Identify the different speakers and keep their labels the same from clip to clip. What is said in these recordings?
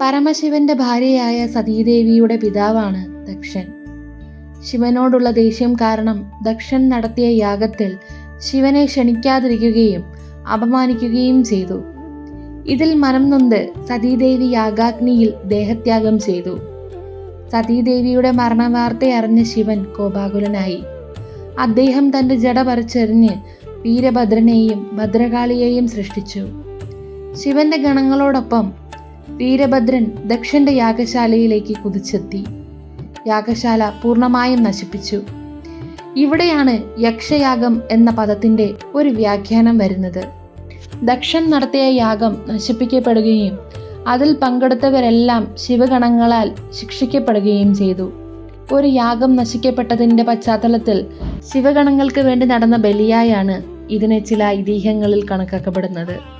Speaker 1: പരമശിവന്റെ ഭാര്യയായ സതീദേവിയുടെ പിതാവാണ് ദക്ഷൻ. ശിവനോടുള്ള ദേഷ്യം കാരണം ദക്ഷൻ നടത്തിയ യാഗത്തിൽ ശിവനെ ക്ഷണിക്കാതിരിക്കുകയും അപമാനിക്കുകയും ചെയ്തു. ഇതിൽ മനം നൊന്ത് സതീദേവി യാഗാഗ്നിയിൽ ദേഹത്യാഗം ചെയ്തു. സതീദേവിയുടെ മരണവാർത്ത അറിഞ്ഞ ശിവൻ കോപാകുലനായി. അദ്ദേഹം തന്റെ ജട പറിച്ചെറിഞ്ഞ് വീരഭദ്രനെയും ഭദ്രകാളിയെയും സൃഷ്ടിച്ചു. ശിവന്റെ ഗണങ്ങളോടൊപ്പം വീരഭദ്രൻ ദക്ഷന്റെ യാഗശാലയിലേക്ക് കുതിച്ചെത്തി. യാഗശാല പൂർണമായും നശിപ്പിച്ചു. ഇവിടെയാണ് യക്ഷയാഗം എന്ന പദത്തിന്റെ ഒരു വ്യാഖ്യാനം വരുന്നത്. ദക്ഷൻ നടത്തിയ യാഗം നശിപ്പിക്കപ്പെടുകയും അതിൽ പങ്കെടുത്തവരെല്ലാം ശിവഗണങ്ങളാൽ ശിക്ഷിക്കപ്പെടുകയും ചെയ്തു. ഒരു യാഗം നശിക്കപ്പെട്ടതിന്റെ പശ്ചാത്തലത്തിൽ ശിവഗണങ്ങൾക്ക് വേണ്ടി നടന്ന ബലിയായാണ് ഇതിനെ ചില ഐതിഹ്യങ്ങളിൽ കണക്കാക്കപ്പെടുന്നത്.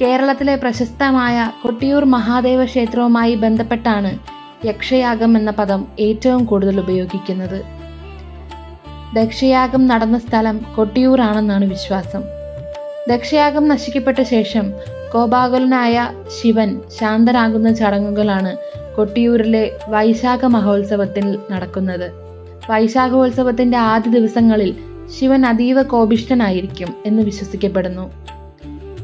Speaker 1: കേരളത്തിലെ പ്രശസ്തമായ കൊട്ടിയൂർ മഹാദേവ ക്ഷേത്രവുമായി ബന്ധപ്പെട്ടാണ് യക്ഷയാഗം എന്ന പദം ഏറ്റവും കൂടുതൽ ഉപയോഗിക്കുന്നത്. ദക്ഷയാഗം നടന്ന സ്ഥലം കൊട്ടിയൂറാണെന്നാണ് വിശ്വാസം. ദക്ഷയാഗം നശിക്കപ്പെട്ട ശേഷം കോപാകുലനായ ശിവൻ ശാന്തനാകുന്ന ചടങ്ങുകളാണ് കൊട്ടിയൂരിലെ വൈശാഖ മഹോത്സവത്തിൽ നടക്കുന്നത്. വൈശാഖോത്സവത്തിന്റെ ആദ്യ ദിവസങ്ങളിൽ ശിവൻ അതീവ കോപിഷ്ഠനായിരിക്കും എന്ന് വിശ്വസിക്കപ്പെടുന്നു.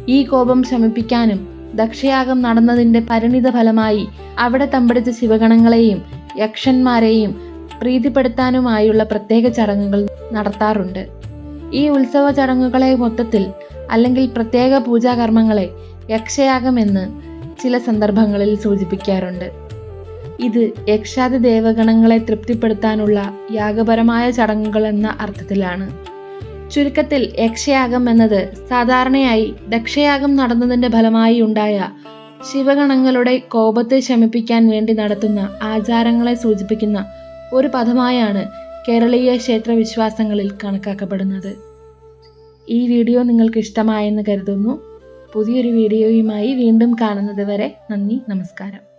Speaker 1: ഈ കോപം ശമിപ്പിക്കാനും ദക്ഷയാഗം നടന്നതിന്റെ പരിണിത ഫലമായി അവിടെ തമ്പടിച്ച ശിവഗണങ്ങളെയും യക്ഷന്മാരെയും പ്രീതിപ്പെടുത്താനുമായുള്ള പ്രത്യേക ചടങ്ങുകൾ നടത്താറുണ്ട്. ഈ ഉത്സവ ചടങ്ങുകളെ മൊത്തത്തിൽ അല്ലെങ്കിൽ പ്രത്യേക പൂജാകർമ്മങ്ങളെ യക്ഷയാഗം എന്ന് ചില സന്ദർഭങ്ങളിൽ സൂചിപ്പിക്കാറുണ്ട്. ഇത് യക്ഷാദി ദേവഗണങ്ങളെ തൃപ്തിപ്പെടുത്താനുള്ള യാഗപരമായ ചടങ്ങുകൾ എന്ന അർത്ഥത്തിലാണ്. ചുരുക്കത്തിൽ യക്ഷയാഗം എന്നത് സാധാരണയായി ദക്ഷയാഗം നടന്നതിന്റെ ഫലമായി ഉണ്ടായ ശിവഗണങ്ങളുടെ കോപത്തെ ശമിപ്പിക്കാൻ വേണ്ടി നടത്തുന്ന ആചാരങ്ങളെ സൂചിപ്പിക്കുന്ന ഒരു പദമായാണ് കേരളീയ ക്ഷേത്ര വിശ്വാസങ്ങളിൽ കണക്കാക്കപ്പെടുന്നത്. ഈ വീഡിയോ നിങ്ങൾക്ക് ഇഷ്ടമായെന്ന് കരുതുന്നു. പുതിയൊരു വീഡിയോയുമായി വീണ്ടും കാണുന്നത് വരെ നന്ദി നമസ്കാരം.